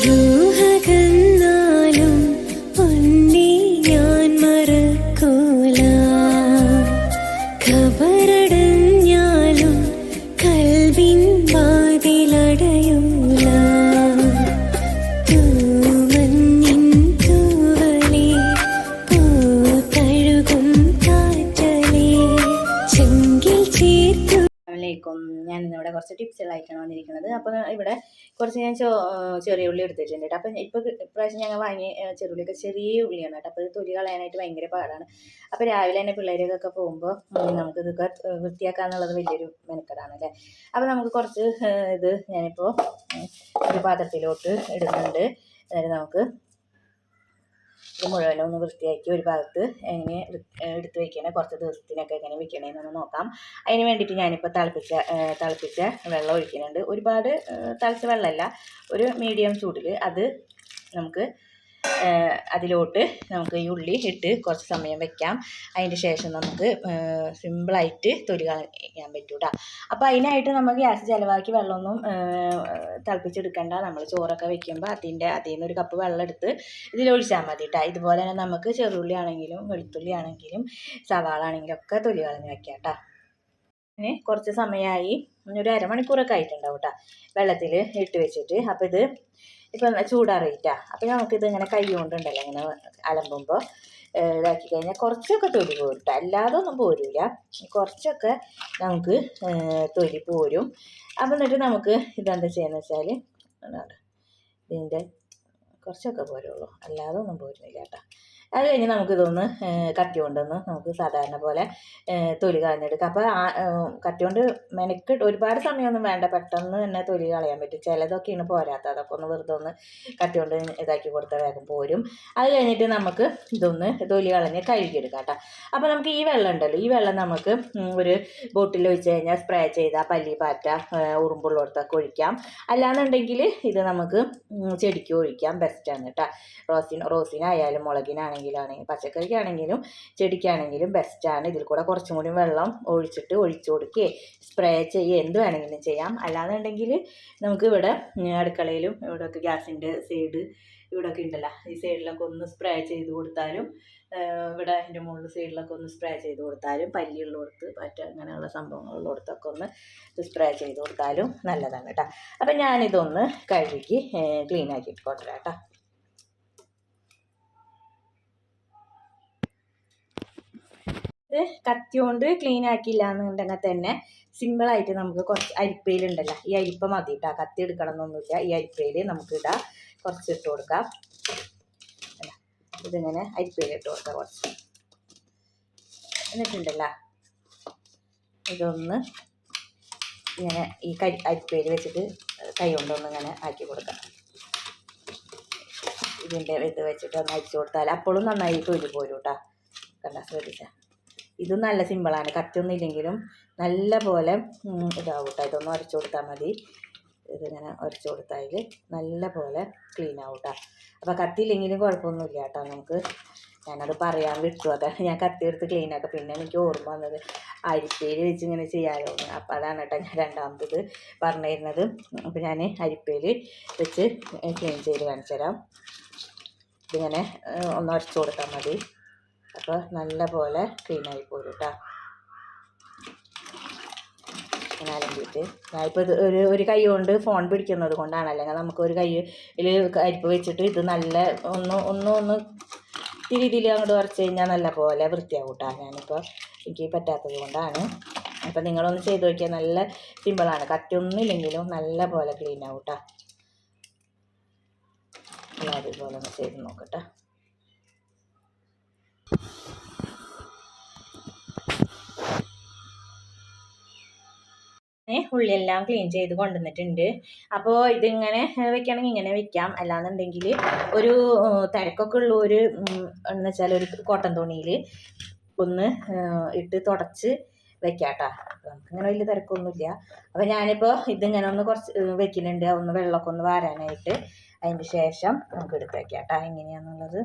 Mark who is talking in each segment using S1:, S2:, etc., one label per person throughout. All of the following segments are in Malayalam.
S1: ruhagan
S2: അസ്സലാമലൈക്കും ഞാൻ ഇന്നിവിടെ കുറച്ച് ടിപ്സുകളായിട്ടാണ് വന്നിരിക്കുന്നത്. അപ്പോൾ ഇവിടെ കുറച്ച് ഞാൻ ചെറിയ ഉള്ളി എടുത്തിട്ടുണ്ട് കേട്ടോ. അപ്പം ഇപ്പോൾ ഇപ്രാവശ്യം ഞങ്ങൾ വാങ്ങി ചെറുള്ളിയൊക്കെ ചെറിയ ഉള്ളിയാണ് കേട്ടോ. അപ്പോൾ ഇത് തൊലി കളയാനായിട്ട് ഭയങ്കര പാടാണ്. അപ്പോൾ രാവിലെ തന്നെ പിള്ളേരൊക്കെ പോകുമ്പോൾ നമുക്ക് ഇതൊക്കെ വൃത്തിയാക്കാന്നുള്ളത് വലിയൊരു മെനക്കെടാണ് അല്ലേ? അപ്പോൾ നമുക്ക് കുറച്ച് ഇത് ഞാനിപ്പോൾ ഒരു പാത്രത്തിലോട്ട് ഇടുന്നുണ്ട്. അതായത് നമുക്ക് ഇത് മുഴുവനും ഒന്ന് വൃത്തിയാക്കി ഒരു ഭാഗത്ത് എങ്ങനെ എടുത്ത് വെക്കണേ കുറച്ച് ദിവസത്തിനൊക്കെ എങ്ങനെ വെക്കണേന്നൊന്ന് നോക്കാം. അതിന് വേണ്ടിയിട്ട് ഞാനിപ്പോൾ തിളപ്പിച്ച തിളപ്പിച്ച വെള്ളം ഒഴിക്കുന്നുണ്ട്. ഒരുപാട് തിളച്ച വെള്ളമല്ല ഒരു മീഡിയം ചൂടിൽ അത് നമുക്ക് അതിലോട്ട് നമുക്ക് ഈ ഉള്ളി ഇട്ട് കുറച്ച് സമയം വെക്കാം. അതിന്റെ ശേഷം നമുക്ക് സിമ്പിളായിട്ട് തൊലി കളയാൻ പറ്റൂട്ടാ അപ്പോൾ അതിനായിട്ട് നമ്മൾ ഗ്യാസ് ചിലവാക്കി വെള്ളമൊന്നും തിളപ്പിച്ചെടുക്കണ്ട. നമ്മൾ ചോറൊക്കെ വെക്കുമ്പോൾ അതിന്റെ അതിൽ നിന്ന് ഒരു കപ്പ് വെള്ളം എടുത്ത് ഇതിലൊഴിച്ചാൽ മതി കേട്ടോ ഇതുപോലെ തന്നെ നമുക്ക് ചെറുള്ളി ആണെങ്കിലും വെളുത്തുള്ളി ആണെങ്കിലും സവാള ആണെങ്കിലും ഒക്കെ തൊലി കളഞ്ഞ് വെക്കാം കേട്ടോ പിന്നെ കുറച്ച് സമയമായി ഒരു അരമണിക്കൂറൊക്കെ ആയിട്ടുണ്ടാവും കേട്ടോ വെള്ളത്തിൽ ഇട്ട് വെച്ചിട്ട്. അപ്പോൾ ഇത് ഇപ്പം ചൂടാറിയിട്ടാ. അപ്പം നമുക്കിത് ഇങ്ങനെ കൈ കൊണ്ടുണ്ടല്ലോ ഇങ്ങനെ അലമ്പുമ്പോൾ ഇതാക്കി കഴിഞ്ഞാൽ കുറച്ചൊക്കെ തൊലി പോരും അല്ലാതെ ഒന്നും പോരില്ല കുറച്ചൊക്കെ നമുക്ക് തൊലി പോരും. അപ്പം എന്നിട്ട് നമുക്ക് ഇതെന്താ ചെയ്യുന്നത് വെച്ചാൽ ഇതിന്റെ കുറച്ചൊക്കെ പോരുള്ളൂ. അല്ലാതെ ഒന്നും പോരുന്നില്ല കേട്ടോ. അത് കഴിഞ്ഞ് നമുക്ക് ഇതൊന്ന് കത്തി കൊണ്ടൊന്ന് നമുക്ക് സാധാരണ പോലെ തൊലി കളഞ്ഞെടുക്കാം. അപ്പോൾ കത്തി കൊണ്ട് മെനക്ക് ഒരുപാട് സമയമൊന്നും വേണ്ട. പെട്ടെന്ന് തന്നെ തൊലി കളയാൻ പറ്റും. ചിലതൊക്കെയാണ് പോരാത്ത അതൊക്കെ ഒന്ന് വെറുതെ ഒന്ന് കത്തി കൊണ്ട് ഇതാക്കി കൊടുത്താൽ വേഗം പോരും. അത് കഴിഞ്ഞിട്ട് നമുക്ക് ഇതൊന്ന് തൊലി കളഞ്ഞ് കഴുകിയെടുക്കാം കേട്ടോ അപ്പോൾ നമുക്ക് ഈ വെള്ളം ഉണ്ടല്ലോ. ഈ വെള്ളം നമുക്ക് ഒരു ബോട്ടിൽ ഒഴിച്ച് കഴിഞ്ഞാൽ സ്പ്രേ ചെയ്താൽ പല്ലി പാറ്റ ഉറുമ്പുള്ളിടത്തൊക്കെ ഒഴിക്കാം. അല്ലാന്നുണ്ടെങ്കിൽ ഇത് നമുക്ക് ചെടിക്ക് ഒഴിക്കാം. ബെസ്റ്റാണ് കേട്ടോ റോസിൻ റോസിനായാലും മുളകിനാണെങ്കിലും ആണെങ്കിലും പച്ചക്കറിക്കാണെങ്കിലും ചെടിക്കാണെങ്കിലും ബെസ്റ്റാണ് ഇതിൽ കൂടെ കുറച്ചും കൂടി വെള്ളം ഒഴിച്ചിട്ട് ഒഴിച്ചു കൊടുക്കുകയെ സ്പ്രേ ചെയ്യുക എന്ത് വേണമെങ്കിലും ചെയ്യാം. അല്ലാന്നുണ്ടെങ്കിൽ നമുക്ക് ഇവിടെ അടുക്കളയിലും ഇവിടെയൊക്കെ ഗ്യാസിന്റെ സൈഡ് ഇവിടെയൊക്കെ ഉണ്ടല്ലോ. ഈ സൈഡിലൊക്കെ ഒന്ന് സ്പ്രേ ചെയ്ത് കൊടുത്താലും ഇവിടെ അതിന്റെ മുകളിൽ സൈഡിലൊക്കെ ഒന്ന് സ്പ്രേ ചെയ്ത് കൊടുത്താലും പല്ലിയുള്ളിടത്ത് മറ്റ അങ്ങനെയുള്ള സംഭവങ്ങളുള്ളിടത്തൊക്കെ ഒന്ന് സ്പ്രേ ചെയ്ത് കൊടുത്താലും നല്ലതാണ് കേട്ടോ. അപ്പം ഞാനിതൊന്ന് കഴുകി ക്ലീൻ ആക്കിയിട്ട് കൊണ്ടുവരാം കേട്ടോ. ഇത് കത്തിയോണ്ട് ക്ലീൻ ആക്കിയില്ല എന്നുണ്ടെങ്കിൽ തന്നെ സിമ്പിളായിട്ട് നമുക്ക് കുറച്ച് അരിപ്പയിലുണ്ടല്ലോ ഈ അരിപ്പ മതി കേട്ടോ കത്തി എടുക്കണം എന്നൊന്നുമില്ല ഈ അരിപ്പയിൽ നമുക്ക് ഇടാം. കുറച്ച് ഇട്ട് കൊടുക്കാം. ഇതിങ്ങനെ അരിപ്പയിൽ ഇട്ട് കൊടുക്കാം കുറച്ച്. എന്നിട്ടുണ്ടല്ലോ ഇതൊന്ന് ഇങ്ങനെ ഈ കരി അരിപ്പയിൽ വെച്ചിട്ട് കൈ കൊണ്ടൊന്ന് ഇങ്ങനെ ആക്കി കൊടുക്കാം. ഇതിന്റെ ഇത് വെച്ചിട്ട് ഒന്ന് അരിച്ചു കൊടുത്താൽ അപ്പോഴും നന്നായി തൊലി പോരും കേട്ടോ കണ്ട ശ്രദ്ധിച്ച. ഇത് നല്ല സിമ്പിളാണ് കത്തിയൊന്നും ഇല്ലെങ്കിലും നല്ല പോലെ ഇതാവട്ടെ ഇതൊന്ന് ഉരച്ചു കൊടുത്താൽ മതി. ഇതിങ്ങനെ ഉരച്ചു കൊടുത്താൽ നല്ല പോലെ ക്ലീൻ ആവട്ടെ അപ്പോൾ കത്തിയില്ലെങ്കിലും കുഴപ്പമൊന്നുമില്ല കേട്ടോ നമുക്ക് ഞാനത് പറയാൻ വിട്ടു. അതാണ് ഞാൻ കത്തി എടുത്ത് ക്ലീൻ ആക്കുക പിന്നെ എനിക്ക് ഓർമ്മ വന്നത് അരിപ്പയിൽ വെച്ച് ഇങ്ങനെ ചെയ്യാമല്ലോ അപ്പോൾ അതാണ് കേട്ടോ ഞാൻ രണ്ടാമത്തത് പറഞ്ഞു തരുന്നത് അപ്പോൾ ഞാൻ അരിപ്പയിൽ വെച്ച് ക്ലീൻ ചെയ്ത് കാണിച്ചു തരാം ഇതിങ്ങനെ ഒന്ന് ഉരച്ചു കൊടുത്താൽ മതി. അപ്പോൾ നല്ല പോലെ ക്ലീനായി പോരും കേട്ടോ ഇങ്ങനെ അലമ്പിയിട്ട് ഞാനിപ്പോൾ ഇത് ഒരു ഒരു കൈ കൊണ്ട് ഫോൺ പിടിക്കുന്നത് കൊണ്ടാണ്. അല്ലെങ്കിൽ നമുക്ക് ഒരു കൈയിൽ അരിപ്പ് വെച്ചിട്ട് ഇത് നല്ല ഒന്ന് ഒന്ന് ഒന്ന് തിരി തിരി അങ്ങോട്ട് കുറച്ച് കഴിഞ്ഞാൽ നല്ല പോലെ വൃത്തിയാവും കേട്ടോ ഞാനിപ്പോൾ എനിക്ക് പറ്റാത്തത് കൊണ്ടാണ്. അപ്പം നിങ്ങളൊന്ന് ചെയ്ത് നോക്കിയാൽ നല്ല സിമ്പിളാണ് കറ്റൊന്നുമില്ലെങ്കിലും നല്ല പോലെ ക്ലീൻ ആവും കേട്ടോ നിങ്ങൾ അതുപോലെ ഒന്ന് ചെയ്ത് നോക്കട്ടെ. ഉള്ളിയെല്ലാം ക്ലീൻ ചെയ്ത് കൊണ്ടുവന്നിട്ടുണ്ട്. അപ്പോൾ ഇതിങ്ങനെ വെക്കണമെങ്കിൽ ഇങ്ങനെ വെക്കാം. അല്ലാന്നുണ്ടെങ്കിൽ ഒരു തിരക്കൊക്കെ ഉള്ള ഒരു എന്ന് വെച്ചാൽ ഒരു കോട്ടൺ തുണിയിൽ ഒന്ന് ഇട്ട് തുടച്ച് വെക്കാട്ടാ. നമുക്കിങ്ങനെ വലിയ തിരക്കൊന്നുമില്ല. അപ്പോൾ ഞാനിപ്പോൾ ഇതിങ്ങനെ ഒന്ന് കുറച്ച് വെക്കലുണ്ട് ഒന്ന് വെള്ളമൊക്കെ ഒന്ന് വാരാനായിട്ട്. അതിന് ശേഷം നമുക്ക് എടുത്ത് വെക്കാട്ടാ. എങ്ങനെയാണെന്നുള്ളത്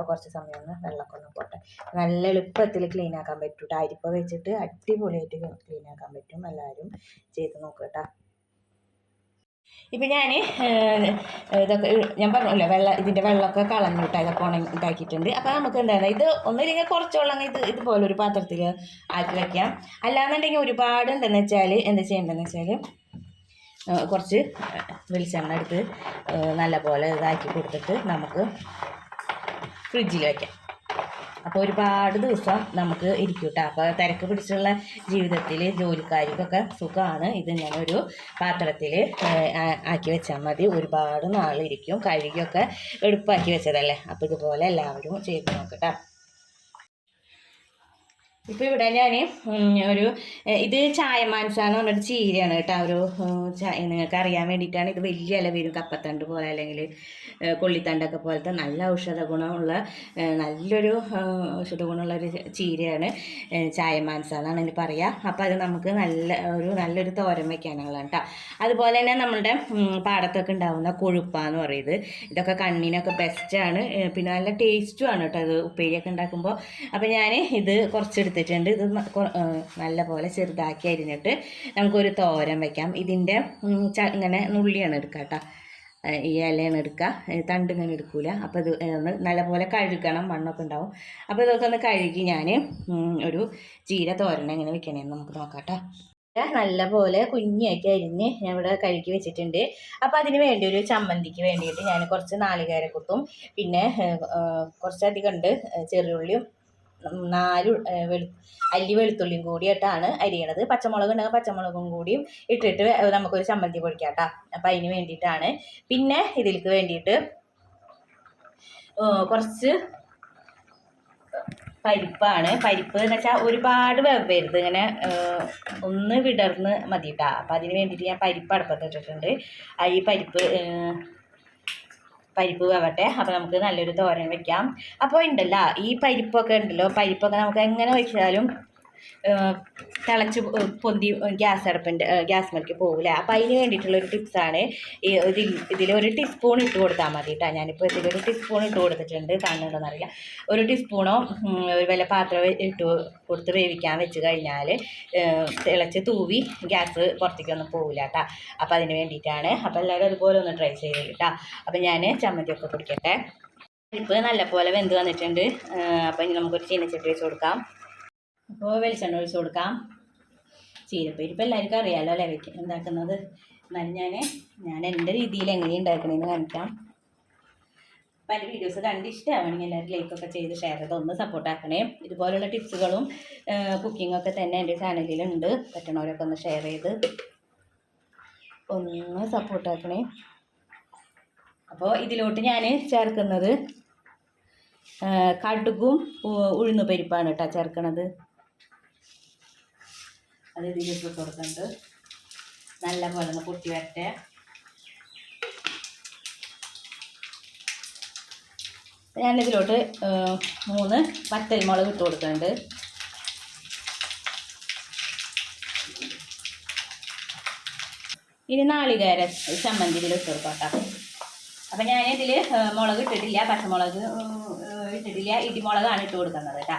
S2: അപ്പോൾ കുറച്ച് സമയം ഒന്ന് വെള്ളമൊക്കെ ഒന്ന് പോട്ടെ. നല്ല എളുപ്പത്തിൽ ക്ലീൻ ആക്കാൻ പറ്റും കേട്ടോ അരിപ്പ വെച്ചിട്ട് അടിപൊളിയായിട്ട് ക്ലീൻ ആക്കാൻ പറ്റും എല്ലാവരും ചെയ്ത് നോക്കുക കേട്ടോ ഇപ്പം ഞാൻ ഇതൊക്കെ ഞാൻ പറഞ്ഞല്ലോ വെള്ളം ഇതിന്റെ വെള്ളമൊക്കെ കളഞ്ഞിട്ട് ഇതൊക്കെ ഉണങ്ങി ഇതാക്കിയിട്ടുണ്ട്. അപ്പോൾ നമുക്ക് എന്താണ് ഇത് ഒന്നുമില്ലെങ്കിൽ കുറച്ച് വെള്ളം ഇത് ഇതുപോലെ ഒരു പാത്രത്തിൽ ആക്കി വയ്ക്കാം അല്ലാന്നുണ്ടെങ്കിൽ ഒരുപാട് ഉണ്ടെന്ന് വെച്ചാൽ എന്താ ചെയ്യേണ്ടതെന്ന് വെച്ചാൽ കുറച്ച് വെളിച്ചെണ്ണ എടുത്ത് നല്ല നല്ലപോലെ ഇതാക്കി കൊടുത്തിട്ട് നമുക്ക് ഫ്രിഡ്ജിൽ വയ്ക്കാം അപ്പോൾ ഒരുപാട് ദിവസം നമുക്ക് ഇരിക്കും കേട്ടോ അപ്പോൾ തിരക്ക് പിടിച്ചുള്ള ജീവിതത്തിൽ ജോലിക്കാർക്കൊക്കെ സുഖമാണ് ഇത് ഞാനൊരു പാത്രത്തിൽ ആക്കി വെച്ചാൽ മതി. ഒരുപാട് നാളിരിക്കും. കഴുകിയൊക്കെ എളുപ്പമാക്കി വെച്ചതല്ലേ? അപ്പോൾ ഇതുപോലെ എല്ലാവരും ചെയ്ത് നോക്കട്ടോ ഇപ്പോൾ ഇവിടെ ഞാൻ ഒരു ഇത് ചായ മാൻസാന്ന് പറഞ്ഞൊരു ചീരയാണ് കേട്ടോ. ഒരു ചായ നിങ്ങൾക്ക് അറിയാൻ വേണ്ടിയിട്ടാണ് ഇത് വലിയ ഇല വരും കപ്പത്തണ്ട് പോലെ അല്ലെങ്കിൽ കൊള്ളിത്തണ്ടൊക്കെ പോലത്തെ നല്ല ഔഷധ ഗുണമുള്ള നല്ലൊരു ഔഷധ ഗുണമുള്ള ഒരു ചീരയാണ് ഏ, ചായ മാൻസ എന്നാണ് ഇതിന് പറയുക അപ്പോൾ അത് നമുക്ക് നല്ല ഒരു നല്ലൊരു തോരൻ വെക്കാനുള്ള കേട്ടോ. അതുപോലെ തന്നെ നമ്മളുടെ പാടത്തൊക്കെ ഉണ്ടാകുന്ന കൊഴുപ്പാന്ന് പറയുന്നത് ഇതൊക്കെ കണ്ണിനൊക്കെ ബെസ്റ്റാണ് പിന്നെ നല്ല ടേസ്റ്റുമാണ് കേട്ടോ അത് ഉപ്പേരിയൊക്കെ ഉണ്ടാക്കുമ്പോൾ അപ്പോൾ ഞാൻ ഇത് കുറച്ച് എടുത്തിട്ടുണ്ട്. ഇത് നല്ലപോലെ ചെറുതാക്കി അരിഞ്ഞിട്ട് നമുക്കൊരു തോരൻ വെക്കാം. ഇതിന്റെ ഇങ്ങനെ നുള്ളിയാണ് എടുക്കുക കേട്ടോ. ഈ ഇലയാണ് എടുക്കുക. തണ്ട് ഇങ്ങനെ എടുക്കൂല. അപ്പോൾ ഇത് ഒന്ന് നല്ലപോലെ കഴുകണം. മണ്ണൊക്കെ ഉണ്ടാവും. അപ്പോൾ ഇതൊക്കെ ഒന്ന് കഴുകി ഞാൻ ഒരു ചീര തോരൻ എങ്ങനെ വെക്കണേന്ന് നമുക്ക് നോക്കാം കേട്ടോ. നല്ല പോലെ കുഞ്ഞാക്കി അരിഞ്ഞ് ഞാൻ ഇവിടെ കഴുകി വെച്ചിട്ടുണ്ട്. അപ്പോൾ അതിന് വേണ്ടി ഒരു ചമ്മന്തിക്ക് വേണ്ടിയിട്ട് ഞാൻ കുറച്ച് നാളികേരക്കുത്തും പിന്നെ കുറച്ചധികം ഉണ്ട്. ചെറിയുള്ളിയും നാല് വെളു അല്ലി വെളുത്തുള്ളിയും കൂടിയിട്ടാണ് അരിയണത്. പച്ചമുളക് ഉണ്ടെങ്കിൽ പച്ചമുളകും കൂടിയും ഇട്ടിട്ട് നമുക്കൊരു ചമ്മന്തി പൊടിക്കാം കേട്ടോ അപ്പം അതിന് വേണ്ടിയിട്ടാണ്. പിന്നെ ഇതിലേക്ക് വേണ്ടിയിട്ട് കുറച്ച് പരിപ്പാണ്. പരിപ്പ് എന്ന് വെച്ചാൽ ഒരുപാട് വെവ്വരുത് ഇങ്ങനെ ഒന്ന് വിടർന്ന് മതി കേട്ടോ അപ്പം അതിന് വേണ്ടിയിട്ട് ഞാൻ പരിപ്പ് അടുപ്പത്ത് ഇട്ടിട്ടുണ്ട് ആ ഈ പരിപ്പ് പരിപ്പ് വേവട്ടെ അപ്പോൾ നമുക്ക് നല്ലൊരു തോരൻ വെക്കാം. അപ്പോൾ ഉണ്ടല്ലോ ഈ പരിപ്പൊക്കെ ഉണ്ടല്ലോ പരിപ്പൊക്കെ നമുക്ക് എങ്ങനെ വെച്ചാലും തിളച്ച് പൊന്തി ഗ്യാസ് അടുപ്പിന്റെ ഗ്യാസ് മലക്ക് പോകില്ല അപ്പോൾ അതിന് വേണ്ടിയിട്ടുള്ളൊരു ടിപ്സാണ് ഇതിൽ ഇതിലൊരു ടീസ്പൂൺ ഇട്ട് കൊടുത്താൽ മതി കേട്ടോ ഞാനിപ്പോൾ ഇതിലൊരു ടീസ്പൂൺ ഇട്ട് കൊടുത്തിട്ടുണ്ട്. കാണുന്നുണ്ടോയെന്നറിയില്ല ഒരു ടീസ്പൂണോ ഒരു വില പാത്രം ഇട്ട് കൊടുത്ത് വേവിക്കാൻ വെച്ച് കഴിഞ്ഞാൽ തിളച്ച് തൂവി ഗ്യാസ് പുറത്തേക്കൊന്നും പോകില്ല കേട്ടോ അപ്പോൾ അതിന് വേണ്ടിയിട്ടാണ് അപ്പോൾ എല്ലാവരും അതുപോലെ ഒന്ന് ട്രൈ ചെയ്ത് കേട്ടോ അപ്പോൾ ഞാൻ ചമ്മന്തിയൊക്കെ കുടിക്കട്ടെ പരിപ്പ് നല്ലപോലെ വെന്ത് വന്നിട്ടുണ്ട്. അപ്പോൾ ഇനി നമുക്കൊരു ചീനച്ചട്ടി വെച്ച് കൊടുക്കാം. അപ്പോൾ വെളിച്ചെണ്ണ ഒഴിച്ച് കൊടുക്കാം ചീരപ്പരിപ്പ് എല്ലാവർക്കും അറിയാമല്ലോ അല്ലേ വെക്ക ഉണ്ടാക്കുന്നത് എന്നാലും ഞാൻ ഞാൻ എന്റെ രീതിയിൽ എങ്ങനെ ഉണ്ടാക്കണമെന്ന് കാണിക്കാം. അപ്പോൾ എന്റെ വീഡിയോസ് കണ്ട് ഇഷ്ടമാവണമെങ്കിൽ എല്ലാവരും ലൈക്കൊക്കെ ചെയ്ത് ഷെയർ ചെയ്ത് ഒന്ന് സപ്പോർട്ട് ആക്കണേ. ഇതുപോലുള്ള ടിപ്സുകളും കുക്കിങ്ങൊക്കെ തന്നെ എന്റെ ചാനലിലുണ്ട് പറ്റണവരൊക്കെ ഒന്ന് ഷെയർ ചെയ്ത് ഒന്ന് സപ്പോർട്ട് ആക്കണേ. അപ്പോൾ ഇതിലോട്ട് ഞാൻ ചേർക്കുന്നത് കടുകും ഉഴുന്ന് പരിപ്പാണ് കേട്ടോ ചേർക്കണത്. അത് ഇതിലേക്ക് ഇട്ട് കൊടുക്കുന്നുണ്ട് നല്ല പോലെ ഒന്ന് പൊട്ടി വരട്ടെ. ഞാനിതിലോട്ട് മൂന്ന് വറ്റൽമുളക് ഇട്ട് കൊടുക്കുന്നുണ്ട്. ഇനി നാളികേര ചമ്മന്തി ഇതിൽ ഇട്ട് കൊടുക്കാം അപ്പം ഞാനിതിൽ മുളക് ഇട്ടിട്ടില്ല പച്ചമുളക് ഇട്ടിട്ടില്ല ഇടിമുളകാണ് ഇട്ട് കൊടുക്കുന്നത് കേട്ടോ.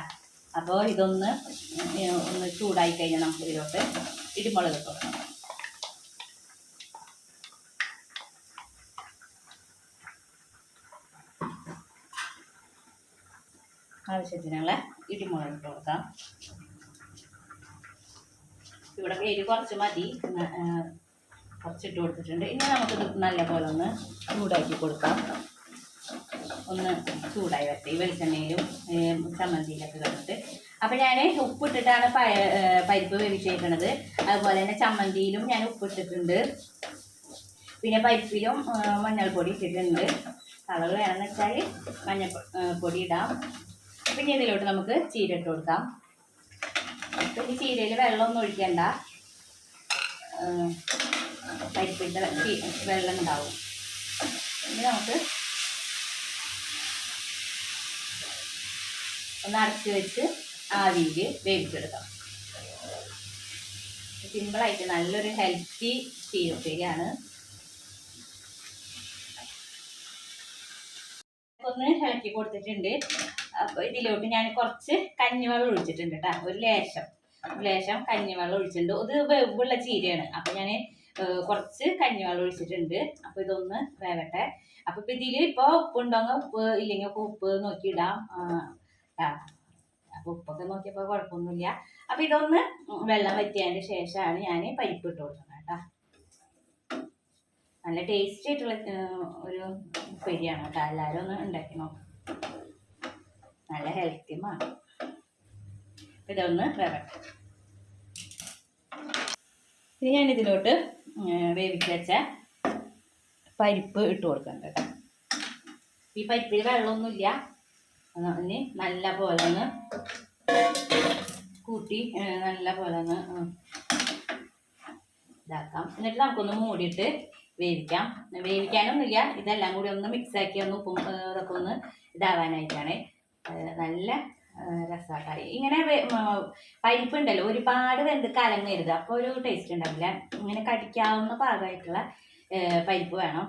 S2: അപ്പോൾ ഇതൊന്ന് ഒന്ന് ചൂടായി കഴിഞ്ഞാൽ നമുക്ക് ഇതിലോട്ട് ഇടിമുളക് തുടങ്ങാം ആവശ്യത്തിനുള്ള ഇടിമുളക് കൊടുക്കാം. ഇവിടെ എരി കുറച്ച് മതി. കുറച്ചിട്ട് കൊടുത്തിട്ടുണ്ട്. ഇനി നമുക്കിത് നല്ലപോലെ ഒന്ന് ചൂടാക്കി കൊടുക്കാം. ഒന്ന് ചൂടായി വരട്ടെ ഈ വെളിച്ചെണ്ണയിലും ചമ്മന്തിയിലൊക്കെ കിടന്നിട്ട് അപ്പം ഞാൻ ഉപ്പിട്ടിട്ടാണ് പരിപ്പ് വേവിച്ചേക്കണത്. അതുപോലെ തന്നെ ചമ്മന്തിയിലും ഞാൻ ഉപ്പിട്ടിട്ടുണ്ട്. പിന്നെ പരിപ്പിലും മഞ്ഞൾപ്പൊടി ഇട്ടിട്ടുണ്ട്. കളർ വേണമെന്ന് വെച്ചാൽ മഞ്ഞൾ പൊടി ഇടാം. പിന്നെ ഇതിലോട്ട് നമുക്ക് ചീര ഇട്ട് കൊടുക്കാം. ഈ ചീരയിൽ വെള്ളമൊന്നും ഒഴിക്കണ്ട. പരിപ്പിന്റെ വെള്ളം ഉണ്ടാവും. ഇനി നമുക്ക് ഒന്ന് അടച്ച് വെച്ച് ആവിയിൽ വേവിച്ചെടുക്കാം. സിമ്പിളായിട്ട് നല്ലൊരു ഹെൽത്തി ചീരപ്പേരിയാണ് ഒന്ന് ഇളക്കി കൊടുത്തിട്ടുണ്ട്. അപ്പോൾ ഇതിലോട്ട് ഞാൻ കുറച്ച് കഞ്ഞിവെള്ളം ഒഴിച്ചിട്ടുണ്ട് കേട്ടോ. ഒരു ലേശം. ലേശം കഞ്ഞിവെള്ളം ഒഴിച്ചിട്ടുണ്ട്. ഇത് വെവുള്ള ചീരയാണ്. അപ്പോൾ ഞാൻ കുറച്ച് കഞ്ഞിവെള്ളം ഒഴിച്ചിട്ടുണ്ട്. അപ്പോൾ ഇതൊന്ന് വേവട്ടെ. അപ്പോൾ ഇതിൽ ഇപ്പോൾ ഇല്ലെങ്കിൽ ഉപ്പ് ഇല്ലെങ്കിൽ ഒക്കെ നോക്കിയിടാം അപ്പോൾ ഉപ്പൊക്കെ നോക്കിയപ്പോൾ കുഴപ്പമൊന്നുമില്ല അപ്പൊ ഇതൊന്ന് വെള്ളം വറ്റിയതിന് ശേഷമാണ് ഞാൻ പരിപ്പ് ഇട്ട് കൊടുക്കുന്നത് കേട്ടോ. നല്ല ടേസ്റ്റി ആയിട്ടുള്ള ഒരു ഉപ്പേരിയാണ് കേട്ടോ. എല്ലാവരും ഒന്ന് ഉണ്ടാക്കി നോക്കാം. നല്ല ഹെൽത്തിയുമാണ് ഇതൊന്ന് ഇനി ഞാൻ ഇതിലോട്ട് വേവിച്ച് വെച്ച പരിപ്പ് ഇട്ട് കൊടുക്കണ്ട ഈ പരിപ്പിൽ വെള്ളമൊന്നുമില്ല. ഇനി നല്ല പോലെ ഒന്ന് കൂട്ടി നല്ല പോലെ ഒന്ന് ഇതാക്കാം. എന്നിട്ട് നമുക്കൊന്ന് മൂടിയിട്ട് വേവിക്കാം. വേവിക്കാനൊന്നുമില്ല. ഇതെല്ലാം കൂടി ഒന്ന് മിക്സ് ആക്കി ഒന്ന് ഉപ്പും ഇതൊക്കെ ഒന്ന് ഇതാവാനായിട്ടാണ്. നല്ല രസമായി ഇങ്ങനെ പരിപ്പുണ്ടല്ലോ. ഒരുപാട് വെന്ത് കലങ്ങരുത്. അപ്പോൾ ഒരു ടേസ്റ്റ് ഉണ്ടാവില്ല. ഇങ്ങനെ കടിക്കാവുന്ന പാകമായിട്ടുള്ള പരിപ്പ് വേണം.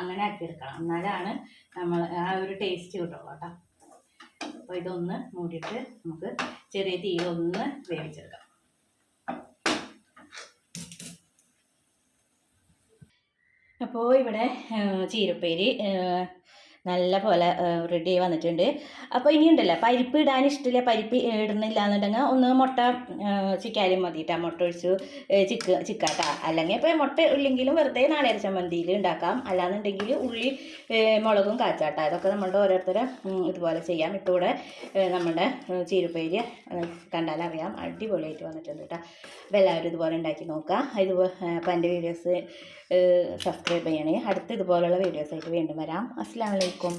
S2: അങ്ങനെ ആക്കി എടുക്കണം എന്നാലാണ് നമ്മൾ ആ ഒരു ടേസ്റ്റ് കിട്ടുള്ളൂ കേട്ടോ. അപ്പോൾ ഇതൊന്ന് മൂടിയിട്ട് നമുക്ക് ചെറിയ തീ ഒന്ന് വേവിച്ചെടുക്കാം. അപ്പോൾ ഇവിടെ ചീരപ്പേരി നല്ല പോലെ റെഡി ആയി വന്നിട്ടുണ്ട്. അപ്പോൾ ഇനി ഉണ്ടല്ലോ പരിപ്പ് ഇടാൻ ഇഷ്ടമില്ല പരിപ്പ് ഇടുന്നില്ല എന്നുണ്ടെങ്കിൽ ഒന്ന് മുട്ട ചിക്കാലും മതിയിട്ടാ മുട്ട ഒഴിച്ച് ചിക്ക ചിക്ക് ചിക്കാട്ട. അല്ലെങ്കിൽ ഇപ്പോൾ മുട്ട ഇല്ലെങ്കിലും വെറുതെ നാളേര ചമ്മന്തിയിൽ ഉണ്ടാക്കാം. അല്ലാന്നുണ്ടെങ്കിൽ ഉള്ളി മുളകും കാച്ചാട്ട. ഇതൊക്കെ നമ്മളുടെ ഓരോരുത്തരെ ഇതുപോലെ ചെയ്യാം. ഇട്ടുകൂടെ നമ്മുടെ ചീരപ്പേര് കണ്ടാലറിയാം അടിപൊളിയായിട്ട് വന്നിട്ടുണ്ട് കേട്ടോ അപ്പോൾ എല്ലാവരും ഇതുപോലെ ഉണ്ടാക്കി നോക്കുക. ഇതുപോലെ അപ്പോൾ എന്റെ വീഡിയോസ് സബ്സ്ക്രൈബ് ചെയ്യണേ. അടുത്ത ഇതുപോലുള്ള വീഡിയോസായിട്ട് വീണ്ടും വരാം. അസ്സാം വലൈക്കും